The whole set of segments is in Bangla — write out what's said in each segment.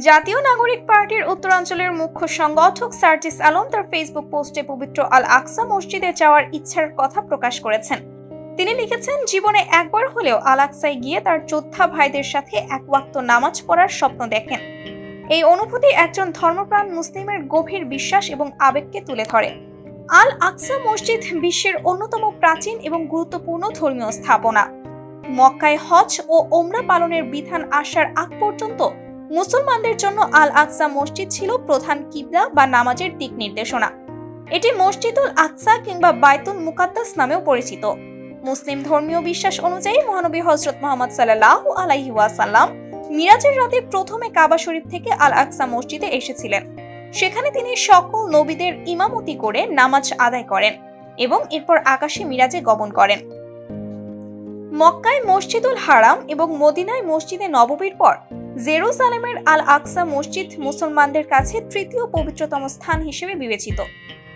জাতীয় নাগরিক পার্টির উত্তরাঞ্চলের মুখ্য সংগঠক সার্জিস আলম তার ফেসবুক পোস্টে পবিত্র আল আকসা মসজিদে যাওয়ার ইচ্ছার কথা প্রকাশ করেছেন। তিনি লিখেছেন, জীবনে একবার হলেও আল আকসায় গিয়ে তার যোদ্ধা ভাইদের সাথে এক ওয়াক্ত নামাজ পড়ার স্বপ্ন দেখেন। এই অনুভূতি একজন ধর্মপ্রাণ মুসলিমের গভীর বিশ্বাস এবং আবেগকে তুলে ধরে। আল আকসা মসজিদ বিশ্বের অন্যতম প্রাচীন এবং গুরুত্বপূর্ণ ধর্মীয় স্থাপনা। মক্কায় হজ ও ওমরা পালনের বিধান আসার আগ পর্যন্ত মুসলমানদের জন্য আল আকসা মসজিদ ছিল প্রধান কিবলা বা নামাজের দিক নির্দেশনা। এটি মসজিদুল আকসা কিংবা বাইতুল মুকাদ্দাস নামেও পরিচিত। মুসলিম ধর্মীয় বিশ্বাস অনুযায়ী মহানবী হজরত মোহাম্মদ সাল্লাহ আলাইহি ওয়াসাল্লাম মিরাজের রাতে প্রথমে কাবা শরীফ থেকে আল আকসা মসজিদে এসেছিলেন। সেখানে তিনি সকল নবীদের ইমামতি করে নামাজ আদায় করেন এবং এরপর আকাশে মিরাজে গমন করেন। মক্কায় মসজিদুল হারাম এবং মদিনায় মসজিদে নববীর পর জেরুজালেমের আল আকসা মসজিদ মুসলমানদের কাছে তৃতীয় পবিত্রতম স্থান হিসেবে বিবেচিত।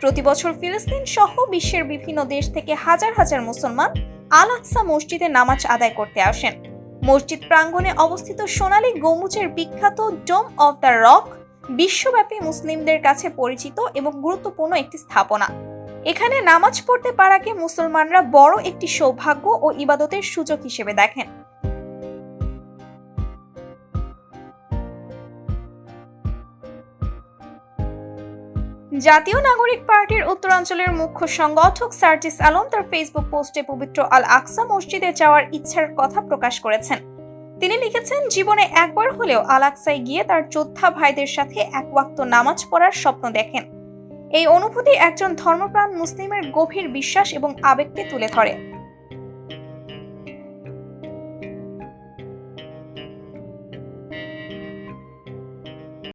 প্রতি বছর ফিলিস্তিন সহ বিশ্বের বিভিন্ন দেশ থেকে হাজার হাজার মুসলমান আল আকসা মসজিদে নামাজ আদায় করতে আসেন। মসজিদ প্রাঙ্গণে অবস্থিত সোনালী গম্বুজের বিখ্যাত ডোম অফ দ্য রক বিশ্বব্যাপী মুসলিমদের কাছে পরিচিত এবং গুরুত্বপূর্ণ একটি স্থাপনা। এখানে নামাজ পড়তে পারাকে মুসলমানরা বড় একটি সৌভাগ্য ও ইবাদতের সুযোগ হিসেবে দেখেন। জাতীয় নাগরিক পার্টির উত্তরাঞ্চলের মুখ্য সংগঠক সার্জিস আলম তার ফেসবুক পোস্টে পবিত্র আল আকসা মসজিদে যাওয়ার ইচ্ছার কথা প্রকাশ করেছেন। তিনি লিখেছেন, জীবনে একবার হলেও আল আকসায় গিয়ে তার যোদ্ধা ভাইদের সাথে এক ওয়াক্ত নামাজ পড়ার স্বপ্ন দেখেন। এই অনুভূতি একজন ধর্মপ্রাণ মুসলিমের গভীর বিশ্বাস এবং আবেগকে তুলে ধরে।